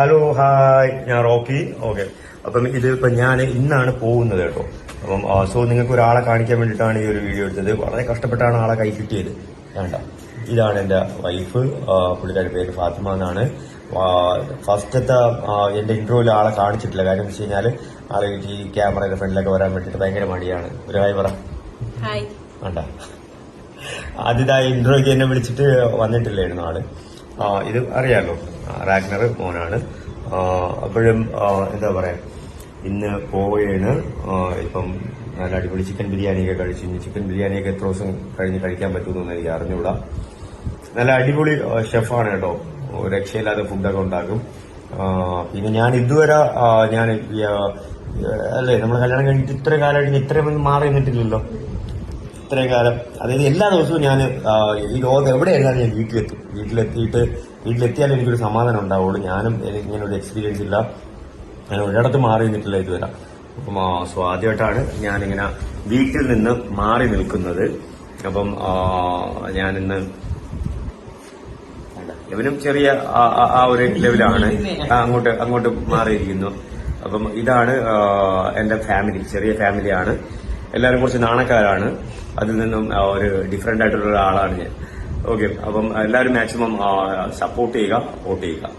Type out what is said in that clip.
Hello hi ഞാൻ Rocky. Okay അപ്പം ഇത് ഇപ്പം ഞാൻ ഇന്നാണ് പോകുന്നത് കേട്ടോ. അപ്പം സോ നിങ്ങൾക്ക് ഒരാളെ കാണിക്കാൻ വേണ്ടിയിട്ടാണ് ഈ ഒരു വീഡിയോ എടുത്തത്. വളരെ കഷ്ടപ്പെട്ടാണ് ആളെ കൈ കിട്ടിയത്. വേണ്ട. ഇതാണ് എന്റെ വൈഫ് പുള്ളിക്കാരി പേര് ഫാത്തിമ എന്നാണ്. ഫസ്റ്റത്തെ എന്റെ ഇന്റർവ്യൂവിൽ ആളെ കാണിച്ചിട്ടില്ല. കാര്യം വെച്ച് കഴിഞ്ഞാൽ ആളെ ഈ ക്യാമറയുടെ ഫ്രണ്ടിലൊക്കെ വരാൻ വേണ്ടിയിട്ട് ഭയങ്കര മടിയാണ്. ഒരു ഹായ് പറ. വേണ്ട. ആദ്യത്തെ ഇന്റർവ്യൂക്ക് എന്നെ വിളിച്ചിട്ട് വന്നിട്ടില്ലായിരുന്നു ആൾ. ഇത് അറിയാലോ. റാഗ്നർ മോനാണ്. അപ്പോഴും എന്താ പറയാ ഇന്ന് പോവുകയാണ് ആ, ഇപ്പം നല്ല അടിപൊളി ചിക്കൻ ബിരിയാണിയൊക്കെ കഴിച്ചു. ചിക്കൻ ബിരിയാണിയൊക്കെ എത്ര ദിവസം കഴിഞ്ഞ് കഴിക്കാൻ പറ്റുമെന്ന് എനിക്ക് അറിഞ്ഞുകൂടാ. നല്ല അടിപൊളി ആ, ഷെഫാണ് കേട്ടോ. രക്ഷയില്ലാതെ ഫുഡൊക്കെ ഉണ്ടാക്കും. പിന്നെ ഞാൻ ഇതുവരെ ഞാൻ ആ, അല്ലേ നമ്മൾ കല്യാണം കഴിഞ്ഞിട്ട് ഇത്ര കാലമായിട്ട് ഇത്രയും മാറി നിന്നിട്ടില്ലല്ലോ. ഇത്രയും കാലം അതായത് എല്ലാ ദിവസവും ഞാൻ ഈ ലോകം എവിടെയായിരുന്നാലും ഞാൻ വീട്ടിലെത്തും വീട്ടിലെത്തിയിട്ട് വീട്ടിലെത്തിയാൽ എനിക്കൊരു സമാധാനം ഉണ്ടാവുള്ളൂ. ഞാനും എനിക്ക് ഇങ്ങനെ ഒരു എക്സ്പീരിയൻസ് ഇല്ല. ഞാൻ ഒരിടത്ത് മാറി നിന്നിട്ടില്ല ഇതുവരെ. അപ്പം സോ ആദ്യമായിട്ടാണ് ഞാനിങ്ങനെ വീട്ടിൽ നിന്ന് മാറി നിൽക്കുന്നത്. അപ്പം ഞാനിന്ന്. ഇവനും ചെറിയ ആ- ഒരു ലെവലാണ്. അങ്ങോട്ട് അങ്ങോട്ട് മാറിയിരിക്കുന്നു. അപ്പം ഇതാണ് എന്റെ ഫാമിലി ചെറിയ ഫാമിലിയാണ്. എല്ലാവരും കുറച്ച് നാണക്കാരാണ്. അതിൽ നിന്നും ഒരു ഡിഫറെന്റ് ആയിട്ടുള്ള ഒരാളാണ് ഞാൻ. ഓക്കെ അപ്പം എല്ലാവരും മാക്സിമം സപ്പോർട്ട് ചെയ്യുക വോട്ട് ചെയ്യുക.